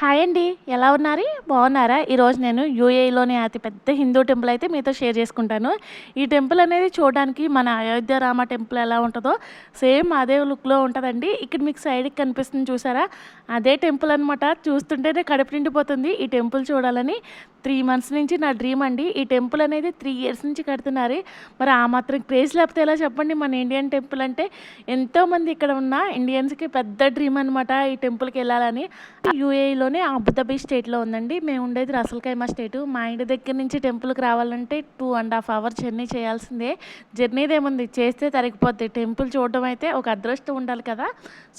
Hi అండి. ఎలా ఉన్నారు? బాగున్నారా? ఈరోజు నేను యూఏఈలోని అతిపెద్ద హిందూ టెంపుల్ అయితే మీతో షేర్ చేసుకుంటాను. ఈ టెంపుల్ అనేది చూడడానికి మన అయోధ్య రామ టెంపుల్ ఎలా ఉంటుందో సేమ్ అదే లుక్లో ఉంటుందండి. ఇక్కడ మీకు సైడ్కి కనిపిస్తుంది చూసారా? అదే టెంపుల్ అనమాట చూస్తుంటేనే కడుపు నిండిపోతుంది ఈ టెంపుల్ చూడాలని. త్రీ మంత్స్ నుంచి నా డ్రీమ్ అండి. ఈ టెంపుల్ అనేది త్రీ ఇయర్స్ నుంచి కడుతున్నారు. మరి ఆ మాత్రం క్రేజ్ లేకపోతే ఎలా చెప్పండి? మన ఇండియన్ టెంపుల్ అంటే ఎంతోమంది ఇక్కడ ఉన్న ఇండియన్స్కి పెద్ద డ్రీమ్ అనమాట ఈ టెంపుల్కి వెళ్ళాలని. యూఏఈలోనే అబుదాబీ స్టేట్లో ఉందండి. మేము ఉండేది రసల్కైమా స్టేట్. మా ఇంటి దగ్గర నుంచి టెంపుల్కి రావాలంటే two and half hour journey చేయాల్సిందే. జర్నీది ఏముంది? చేస్తే తరిగిపోద్ది. టెంపుల్ చూడడం అయితే ఒక అదృష్టం ఉండాలి కదా.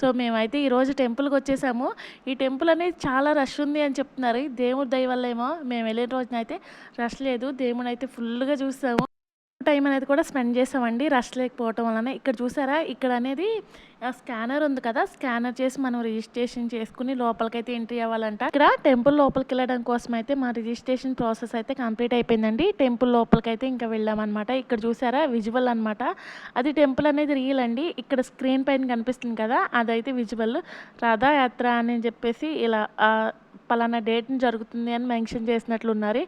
సో మేమైతే ఈరోజు టెంపుల్కి వచ్చేసాము. ఈ టెంపుల్ అనేది చాలా రష్ ఉంది అని చెప్తున్నారు. దేవుడి దయ వల్ల ఏమో మేము వెళ్ళిన రోజున అయితే రష్ లేదు. దేవుని అయితే ఫుల్గా చూసాము టైం అనేది కూడా స్పెండ్ చేసామండి. రష్ లేకపోవటం వలన ఇక్కడ చూసారా? ఇక్కడ అనేది స్కానర్ ఉంది కదా? స్కానర్ చేసి మనం రిజిస్ట్రేషన్ చేసుకుని లోపలికైతే ఎంట్రీ అవ్వాలంట. ఇక్కడ టెంపుల్ లోపలికి వెళ్ళడం కోసం అయితే మా రిజిస్ట్రేషన్ ప్రాసెస్ అయితే కంప్లీట్ అయిపోయిందండి. టెంపుల్ లోపలికైతే ఇంకా వెళ్ళామన్నమాట. ఇక్కడ చూసారా? విజువల్ అనమాట అది టెంపుల్ అనేది రియల్ అండి. ఇక్కడ స్క్రీన్ పైన కనిపిస్తుంది కదా? అదైతే విజువల్. రథయాత్ర అని చెప్పేసి ఇలా పలానా డేట్ని జరుగుతుంది అని మెన్షన్ చేసినట్లున్నారు.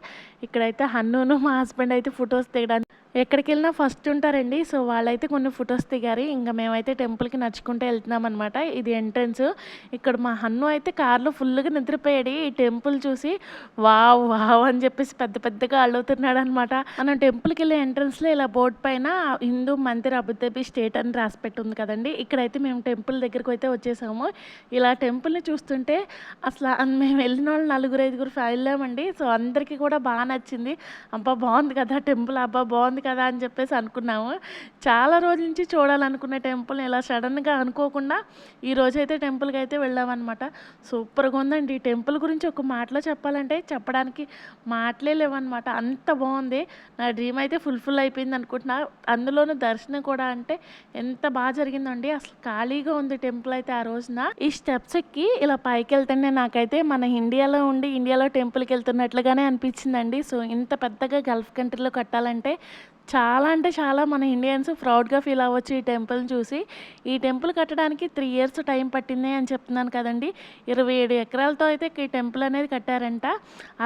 ఇక్కడైతే హన్నును మా హస్బెండ్ అయితే ఫొటోస్ దిగడానికి ఎక్కడికి వెళ్ళినా ఫస్ట్ ఉంటారండి. సో వాళ్ళైతే కొన్ని ఫొటోస్ దిగారు. ఇంకా మేమైతే టెంపుల్కి నడుచుకుంటూ వెళ్తున్నాం అనమాట ఇది ఎంట్రన్స్. ఇక్కడ మా హన్ను అయితే కార్లో ఫుల్గా నిద్రపోయాడు. ఈ టెంపుల్ చూసి వావ్ వావ్ అని చెప్పేసి పెద్ద పెద్దగా అడుగుతున్నాడు అనమాట మనం టెంపుల్కి వెళ్ళే ఎంట్రన్స్లో ఇలా బోర్డు పైన హిందూ మందిర్ అబుదాబి స్టేట్ అని రాసి ఉంది కదండి. ఇక్కడైతే మేము టెంపుల్ దగ్గరకు అయితే వచ్చేసాము. ఇలా టెంపుల్ని చూస్తుంటే అసలు మేము వెళ్ళిన వాళ్ళు నలుగురు ఐదుగురు వెళ్ళామండి సో అందరికీ కూడా బాగా నచ్చింది. అబ్బా బాగుంది కదా టెంపుల్. అబ్బా బాగుంది కదా అని చెప్పేసి అనుకున్నాము. చాలా రోజుల నుంచి చూడాలనుకునే టెంపుల్ ఇలా సడన్గా అనుకోకుండా ఈ రోజు అయితే టెంపుల్కి అయితే వెళ్ళామన్నమాట. సూపర్గా ఉందండి. ఈ టెంపుల్ గురించి ఒక మాటలో చెప్పాలంటే చెప్పడానికి మాటలే లేవన్నమాట. అంత బాగుంది. నా డ్రీమ్ అయితే ఫుల్ఫిల్ అయిపోయింది అనుకుంటున్నా. అందులోనూ దర్శనం కూడా అంటే ఎంత బాగా జరిగిందండి. అసలు ఖాళీగా ఉంది టెంపుల్ అయితే ఆ రోజున. ఈ స్టెప్స్ ఎక్కి ఇలా పైకి వెళ్తుంటే నాకైతే మన ఇండియాలో ఉండి ఇండియాలో టెంపుల్కి వెళ్తున్నట్లుగానే అనిపించిందండి. సో ఇంత పెద్దగా గల్ఫ్ కంట్రీలో కట్టాలంటే చాలా అంటే చాలా మన ఇండియన్స్ ప్రౌడ్గా ఫీల్ అవ్వచ్చు ఈ టెంపుల్ని చూసి. ఈ టెంపుల్ కట్టడానికి త్రీ ఇయర్స్ టైం పట్టింది అని చెప్తున్నాను కదండి. ఇరవై ఏడు ఎకరాలతో అయితే ఈ టెంపుల్ అనేది కట్టారంట.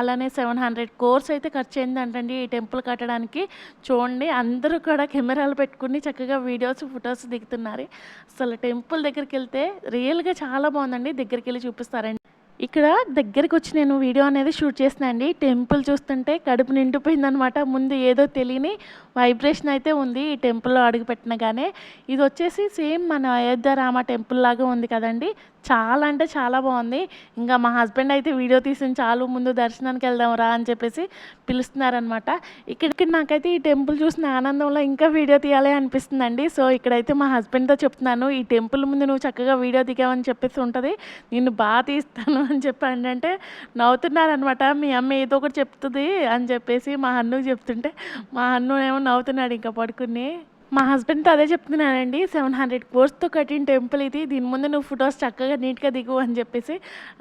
అలానే సెవెన్ హండ్రెడ్ కోర్స్ అయితే ఖర్చు అయిందంటండి ఈ టెంపుల్ కట్టడానికి. చూడండి అందరూ కూడా కెమెరాలు పెట్టుకుని చక్కగా వీడియోస్ ఫొటోస్ దిగుతున్నారు. అసలు టెంపుల్ దగ్గరికి వెళ్తే రియల్గా చాలా బాగుందండి. దగ్గరికి వెళ్ళి చూపిస్తారండి. ఇక్కడ దగ్గరికి వచ్చి నేను వీడియో అనేది షూట్ చేసిన అండి. టెంపుల్ చూస్తుంటే కడుపు నిండిపోయిందనమాట. ముందు ఏదో తెలియని వైబ్రేషన్ అయితే ఉంది ఈ టెంపుల్లో అడుగుపెట్టినగానే ఇది వచ్చేసి సేమ్ మన అయోధ్య రామ టెంపుల్ లాగా ఉంది కదండి. చాలా అంటే చాలా బాగుంది. ఇంకా మా హస్బెండ్ అయితే వీడియో తీసిన చాలు ముందు దర్శనానికి వెళ్దాం రా అని చెప్పేసి పిలుస్తున్నారనమాట. ఇక్కడికి నాకైతే ఈ టెంపుల్ చూసిన ఆనందంలో ఇంకా వీడియో తీయాలి అనిపిస్తుందండి. సో ఇక్కడైతే మా హస్బెండ్తో చెప్తున్నాను ఈ టెంపుల్ ముందు నువ్వు చక్కగా వీడియో దిగావని చెప్పేసి ఉంటుంది. నిన్ను బాగా తీస్తాను అని చెప్పి అంటే నవ్వుతున్నారనమాట మీ అమ్మ ఏదో ఒకటి చెప్తుంది అని చెప్పేసి మా అన్నుకు చెప్తుంటే మా అన్ను ఏమో నవ్వుతున్నాడు ఇంకా పడుకుని. మా హస్బెండ్తో అదే చెప్తున్నానండి సెవెన్ హండ్రెడ్ కోర్స్తో కట్టిన టెంపుల్ ఇది. దీని ముందు నువ్వు ఫొటోస్ చక్కగా నీట్గా దిగు అని చెప్పేసి.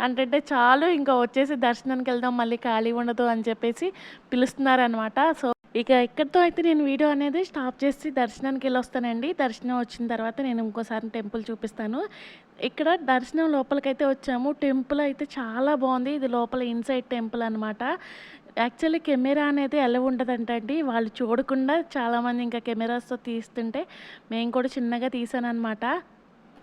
అంటే చాలు ఇంకా వచ్చేసి దర్శనానికి వెళ్దాం మళ్ళీ ఖాళీ ఉండదు అని చెప్పేసి పిలుస్తున్నారనమాట సో ఇక ఇక్కడితో అయితే నేను వీడియో అనేది స్టాప్ చేసి దర్శనానికి వెళ్ళి వస్తానండి దర్శనం వచ్చిన తర్వాత నేను ఇంకోసారి టెంపుల్ చూపిస్తాను. ఇక్కడ దర్శనం లోపలికైతే వచ్చాము. టెంపుల్ అయితే చాలా బాగుంది. ఇది లోపల ఇన్సైడ్ టెంపుల్ అనమాట యాక్చువల్లీ కెమెరా అనేది ఎలా ఉంటుందంటండి వాళ్ళు చూడకుండా చాలామంది ఇంకా కెమెరాస్తో తీస్తుంటే మేము కూడా చిన్నగా తీసాను అనమాట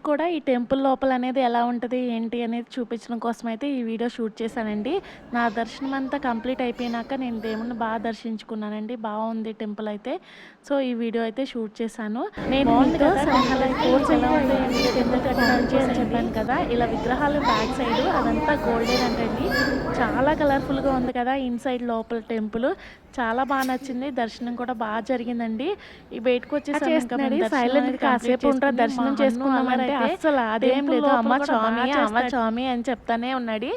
కూడా ఈ టెంపుల్ లోపల అనేది ఎలా ఉంటుంది ఏంటి అనేది చూపించడం కోసం అయితే ఈ వీడియో షూట్ చేశానండి. నా దర్శనం అంతా కంప్లీట్ అయిపోయినాక నేను దేవుణ్ణి బాగా దర్శించుకున్నానండి. బాగుంది టెంపుల్ అయితే. సో ఈ వీడియో అయితే షూట్ చేశాను. నేను కోర్స్ ఎలా ఉంది కట్టడానికి అని చెప్పాను కదా. ఇలా విగ్రహాలు బ్యాక్ సైడ్ అదంతా గోల్డెన్ అంటండి చాలా కలర్ఫుల్గా ఉంది కదా ఇన్సైడ్ లోపల టెంపుల్. చాలా బాగా నచ్చింది. దర్శనం కూడా బాగా జరిగిందండి. ఈ బయటకు వచ్చేసి సైలెంట్ కాసేపు ఉంటారు దర్శనం చేసుకున్నామంటే అసలు అదేం లేదు. అమ్మ స్వామి అమ్మ స్వామి అని చెప్తానే ఉన్నాడు.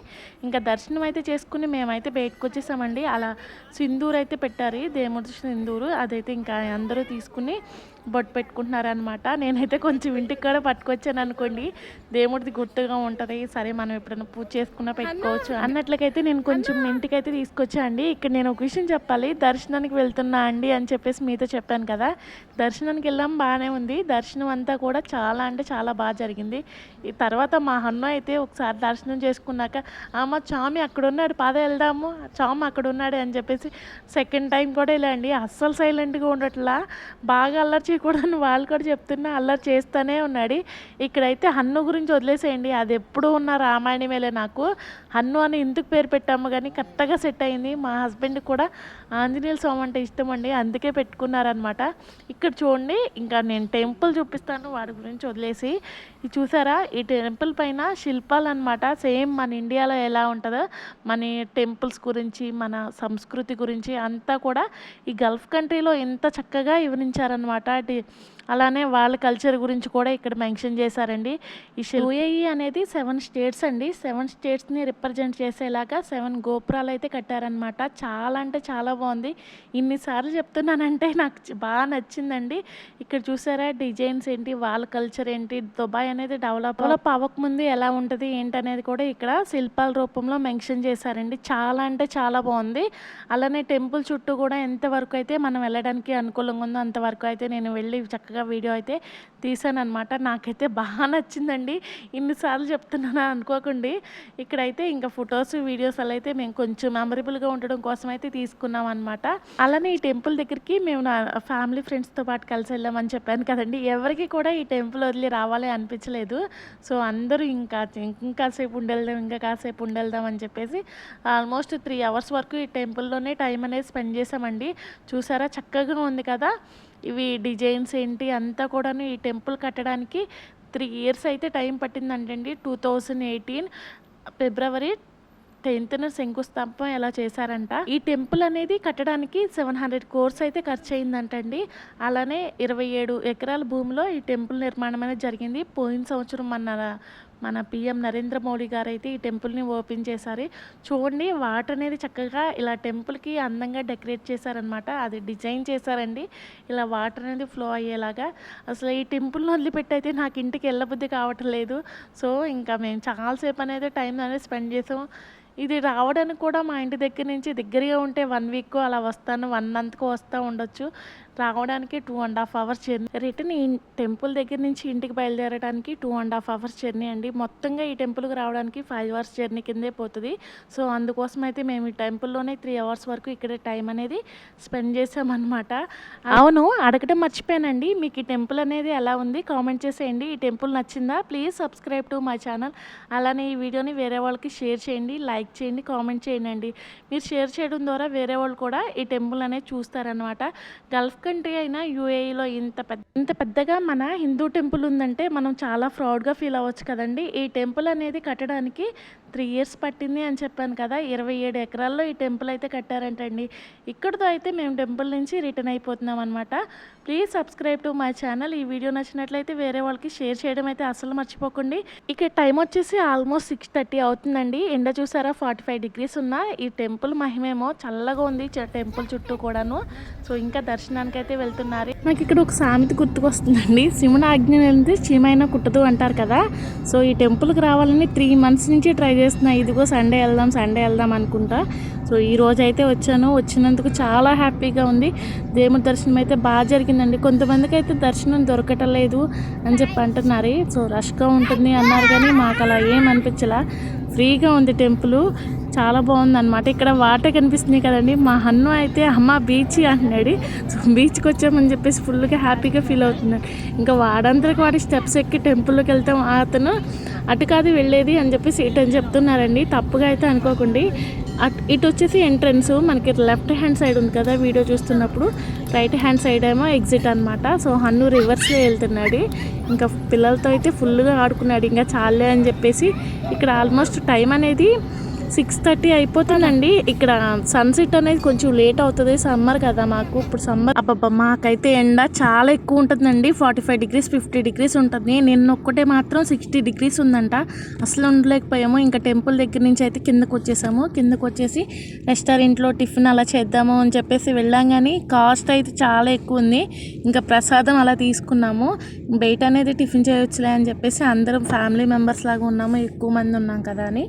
ఇంకా దర్శనం అయితే చేసుకుని మేమైతే బయటకు వచ్చేసామండి. అలా సింధూర్ అయితే పెట్టారు. దేవుడి సింధూరు. అదైతే ఇంకా అందరూ తీసుకుని బొట్టు పెట్టుకుంటున్నారనమాట నేనైతే కొంచెం ఇంటికి కూడా పట్టుకొచ్చాను అనుకోండి. దేవుడిది గుర్తుగా ఉంటుంది. సరే మనం ఎప్పుడైనా పూజ చేసుకున్నా పెట్టుకోవచ్చు. అన్నట్లకైతే నేను కొంచెం ఇంటికైతే తీసుకొచ్చా అండి. ఇక్కడ నేను ఒక విషయం చెప్పాలి. దర్శనానికి వెళ్తున్నా అండి అని చెప్పేసి మీతో చెప్పాను కదా. దర్శనానికి వెళ్ళాం బాగానే ఉంది. దర్శనం అంతా కూడా చాలా అంటే చాలా బాగా జరిగింది. ఈ తర్వాత మా అన్న అయితే ఒకసారి దర్శనం చేసుకున్నాక అమ్మ చామి అక్కడ ఉన్నాడు పాద వెళ్దాము. చామి అక్కడ ఉన్నాడు అని చెప్పేసి సెకండ్ టైం కూడా వెళ్ళండి అస్సలు సైలెంట్గా ఉండట్లా. బాగా అల్లరి కూడా వాళ్ళు కూడా చెప్తున్నా అల్లరి చేస్తూనే ఉన్నాడు. ఇక్కడైతే హన్ను గురించి వదిలేసేయండి. అది ఎప్పుడు ఉన్న రామాయణమేలే నాకు. హన్ను అని ఎందుకు పేరు పెట్టాము కానీ కరెక్ట్గా సెట్ అయింది. మా హస్బెండ్ కూడా ఆంజనేయ స్వామి అంటే ఇష్టం అండి. అందుకే పెట్టుకున్నారనమాట ఇక్కడ చూడండి ఇంకా నేను టెంపుల్ చూపిస్తాను వాడి గురించి వదిలేసి. ఇది చూసారా? ఈ టెంపుల్ పైన శిల్పాలు అనమాట సేమ్ మన ఇండియాలో ఎలా ఉంటుందో మన టెంపుల్స్ గురించి మన సంస్కృతి గురించి అంతా కూడా ఈ గల్ఫ్ కంట్రీలో ఎంత చక్కగా వివరించారనమాట 对。అలానే వాళ్ళ కల్చర్ గురించి కూడా ఇక్కడ మెన్షన్ చేశారండి. ఈ యూఏఈ అనేది సెవెన్ స్టేట్స్ అండి. సెవెన్ స్టేట్స్ని రిప్రజెంట్ చేసేలాగా సెవెన్ గోపురాలు అయితే కట్టారనమాట చాలా అంటే చాలా బాగుంది. ఇన్నిసార్లు చెప్తున్నానంటే నాకు బాగా నచ్చిందండి. ఇక్కడ చూసారా డిజైన్స్ ఏంటి వాళ్ళ కల్చర్ ఏంటి దుబాయ్ అనేది డెవలప్ డెవలప్ అవ్వకముందు ఎలా ఉంటుంది ఏంటనేది కూడా ఇక్కడ శిల్పాల రూపంలో మెన్షన్ చేశారండి. చాలా అంటే చాలా బాగుంది. అలానే టెంపుల్ చుట్టూ కూడా ఎంతవరకు అయితే మనం వెళ్ళడానికి అనుకూలంగా ఉందో అంతవరకు అయితే నేను వెళ్ళి చక్కగా వీడియో అయితే తీసాను అనమాట నాకైతే బాగా నచ్చిందండి. ఇన్నిసార్లు చెప్తున్నాను అనుకోకండి. ఇక్కడైతే ఇంకా ఫొటోస్ వీడియోస్ అలా అయితే మేము కొంచెం మెమరబుల్గా ఉండడం కోసం అయితే తీసుకున్నాం అనమాట అలానే ఈ టెంపుల్ దగ్గరికి మేము నా ఫ్యామిలీ ఫ్రెండ్స్తో పాటు కలిసి వెళ్ళామని చెప్పాను కదండి. ఎవరికి కూడా ఈ టెంపుల్ వదిలి రావాలి అనిపించలేదు. సో అందరూ ఇంకా ఇంకాసేపు ఉండెళ్దాం ఇంకా కాసేపు ఉండెళ్దాం అని చెప్పేసి ఆల్మోస్ట్ త్రీ అవర్స్ వరకు ఈ టెంపుల్లోనే టైం అనేది స్పెండ్ చేసామండి చూసారా? చక్కగా ఉంది కదా? ఇవి డిజైన్స్ ఏంటి అంతా కూడాను ఈ టెంపుల్ కట్టడానికి త్రీ ఇయర్స్ అయితే టైం పట్టిందంటండి. టూ థౌజండ్ ఎయిటీన్ ఫిబ్రవరి టెన్త్న శంకుస్థాపన ఎలా చేశారంట. ఈ టెంపుల్ అనేది కట్టడానికి సెవెన్ హండ్రెడ్ కోర్స్ అయితే ఖర్చు అయిందంటండి అలానే ఇరవై ఏడు ఎకరాల భూమిలో ఈ టెంపుల్ నిర్మాణం అనేది జరిగింది. పోయిన సంవత్సరం మన మన పిఎం నరేంద్ర మోడీ గారు అయితే ఈ టెంపుల్ని ఓపెన్ చేశారు. చూడండి వాటర్ అనేది చక్కగా ఇలా టెంపుల్కి అందంగా డెకరేట్ చేశారనమాట అది డిజైన్ చేశారండి. ఇలా వాటర్ అనేది ఫ్లో అయ్యేలాగా. అసలు ఈ టెంపుల్ని వదిలిపెట్టి అయితే నాకు ఇంటికి వెళ్ళబుద్ధి కావటం లేదు. సో ఇంకా మేము చాలాసేపు అనేది టైం అనేది స్పెండ్ చేసాం. ఇది రావడానికి కూడా మా ఇంటి దగ్గర నుంచి దగ్గరగా ఉంటే వన్ వీక్ అలా వస్తాను. వన్ మంత్కు వస్తూ ఉండొచ్చు. రావడానికి two and half hours journey return ఈ టెంపుల్ దగ్గర నుంచి ఇంటికి బయలుదేరడానికి two and half hours journey అండి. మొత్తంగా ఈ టెంపుల్కి రావడానికి ఫైవ్ అవర్స్ జర్నీ కిందే పోతుంది. సో అందుకోసం అయితే మేము ఈ టెంపుల్లోనే త్రీ అవర్స్ వరకు ఇక్కడ టైం అనేది స్పెండ్ చేసామన్నమాట అవును అడగడం మర్చిపోయానండి. మీకు ఈ టెంపుల్ అనేది ఎలా ఉంది? కామెంట్ చేసేయండి. ఈ టెంపుల్ నచ్చిందా? Please subscribe to my channel అలానే ఈ వీడియోని వేరే వాళ్ళకి షేర్ చేయండి. లైక్ చేయండి కామెంట్ చేయండి మీరు షేర్ చేయడం ద్వారా వేరే వాళ్ళు కూడా ఈ టెంపుల్ అనేది చూస్తారనమాట గల్ఫ్ కంట్రీ అయినా యూఏఈలో ఇంత పెద్ద ఇంత పెద్దగా మన హిందూ టెంపుల్ ఉందంటే మనం చాలా ప్రౌడ్గా ఫీల్ అవ్వచ్చు కదండి. ఈ టెంపుల్ అనేది కట్టడానికి త్రీ ఇయర్స్ పట్టింది అని చెప్పాను కదా ఇరవై ఏడు ఎకరాల్లో ఈ టెంపుల్ అయితే కట్టారంటండి. ఇక్కడితో అయితే మేము టెంపుల్ నుంచి రిటర్న్ అయిపోతున్నాం అనమాట please subscribe to my channel. ఈ వీడియో నచ్చినట్లయితే వేరే వాళ్ళకి షేర్ చేయడం అయితే అసలు మర్చిపోకండి. ఇక టైం వచ్చేసి ఆల్మోస్ట్ సిక్స్ థర్టీ అవుతుందండి. ఎండ చూసారా ఫార్టీ ఫైవ్ డిగ్రీస్ ఉన్న. ఈ టెంపుల్ మహిమేమో చల్లగా ఉంది చ- టెంపుల్ చుట్టూ కూడాను. సో ఇంకా దర్శనానికి అయితే వెళ్తున్నారు. నాకు ఇక్కడ ఒక సామెత గుర్తుకొస్తుందండి. శివుని ఆజ్ఞ చీమైన కుట్టదు అంటారు కదా. సో ఈ టెంపుల్కి రావాలని త్రీ మంత్స్ నుంచి ట్రై చేస్తున్నా ఇదిగో సండే వెళ్దాం సండే వెళ్దాం అనుకుంటా. సో ఈ రోజు అయితే వచ్చాను. వచ్చినందుకు చాలా హ్యాపీగా ఉంది. దేవుడి దర్శనం అయితే బాగా జరిగిందండి. కొంతమందికి అయితే దర్శనం దొరకటం లేదు అని చెప్పి అంటున్నారు. సో రష్గా ఉంటుంది అన్నారు కానీ మాకు అలా ఏం అనిపించలా. ఫ్రీగా ఉంది టెంపుల్. చాలా బాగుంది అనమాట ఇక్కడ వాటర్ కనిపిస్తుంది కదండి. మా హన్ను అయితే అమ్మ బీచ్ అంటున్నాడు. సో బీచ్కి వచ్చామని చెప్పేసి ఫుల్గా హ్యాపీగా ఫీల్ అవుతున్నాడు. ఇంకా వాడంతరికి వాడి స్టెప్స్ ఎక్కి టెంపుల్లోకి వెళ్తాం. అతను అటు కాదు వెళ్ళేది అని చెప్పేసి ఇటు అని చెప్తున్నారండి. తప్పుగా అయితే అనుకోకండి. అట్ ఇటు వచ్చేసి ఎంట్రన్స్ మనకి లెఫ్ట్ హ్యాండ్ సైడ్ ఉంది కదా వీడియో చూస్తున్నప్పుడు. రైట్ హ్యాండ్ సైడ్ ఏమో ఎగ్జిట్ అనమాట సో హన్ను రివర్స్లో వెళ్తున్నాడు. ఇంకా పిల్లలతో అయితే ఫుల్గా ఆడుకున్నాడు. ఇంకా చాలే అని చెప్పేసి ఇక్కడ ఆల్మోస్ట్ టైం అనేది సిక్స్ థర్టీ అయిపోతుందండి. ఇక్కడ సన్సెట్ అనేది కొంచెం లేట్ అవుతుంది. సమ్మర్ కదా మాకు. ఇప్పుడు సమ్మర్. అబ్బబ్బా మాకైతే ఎండ చాలా ఎక్కువ ఉంటుందండి. Forty five degrees fifty degrees ఉంటుంది. నిన్న ఒక్కటే మాత్రం సిక్స్టీ డిగ్రీస్ ఉందంట. అసలు ఉండలేకపోయాము. ఇంకా టెంపుల్ దగ్గర నుంచి అయితే కిందకు వచ్చేసాము. కిందకు వచ్చేసి రెస్టారెంట్లో టిఫిన్ అలా చేద్దాము అని చెప్పేసి వెళ్ళాం కానీ కాస్ట్ అయితే చాలా ఎక్కువ ఉంది. ఇంకా ప్రసాదం అలా తీసుకున్నాము. బయట అనేది టిఫిన్ చేయొచ్చులే అని చెప్పేసి అందరం ఫ్యామిలీ మెంబర్స్ లాగా ఉన్నాము. ఎక్కువ మంది ఉన్నాం కదా అని.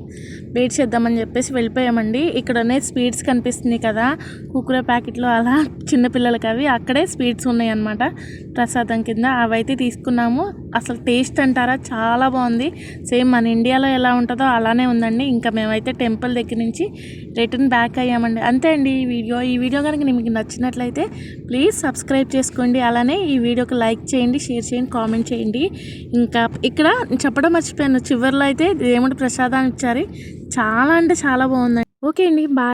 వెయిట్ అని చెప్పేసి వెళ్ళిపోయామండి. ఇక్కడనే స్వీట్స్ కనిపిస్తుంది కదా కుకురే ప్యాకెట్లో అలా చిన్నపిల్లలకి అవి అక్కడే స్వీట్స్ ఉన్నాయన్నమాట. ప్రసాదం కింద అవైతే తీసుకున్నాము. అసలు టేస్ట్ అంటారా? చాలా బాగుంది. సేమ్ మన ఇండియాలో ఎలా ఉంటుందో అలానే ఉందండి. ఇంకా మేమైతే టెంపుల్ దగ్గర నుంచి రిటర్న్ బ్యాక్ అయ్యామండి. అంతే అండి ఈ వీడియో. ఈ వీడియో కనుక మీకు నచ్చినట్లయితే ప్లీజ్ సబ్స్క్రైబ్ చేసుకోండి. అలానే ఈ వీడియోకి లైక్ చేయండి షేర్ చేయండి కామెంట్ చేయండి. ఇంకా ఇక్కడ చెప్పడం మర్చిపోయాను. చివరిలో అయితే దేవుడి ప్రసాదాన్ని ఇచ్చారు. చాలా అంటే చాలా బాగుందండి. ఓకే అండి బాయ్.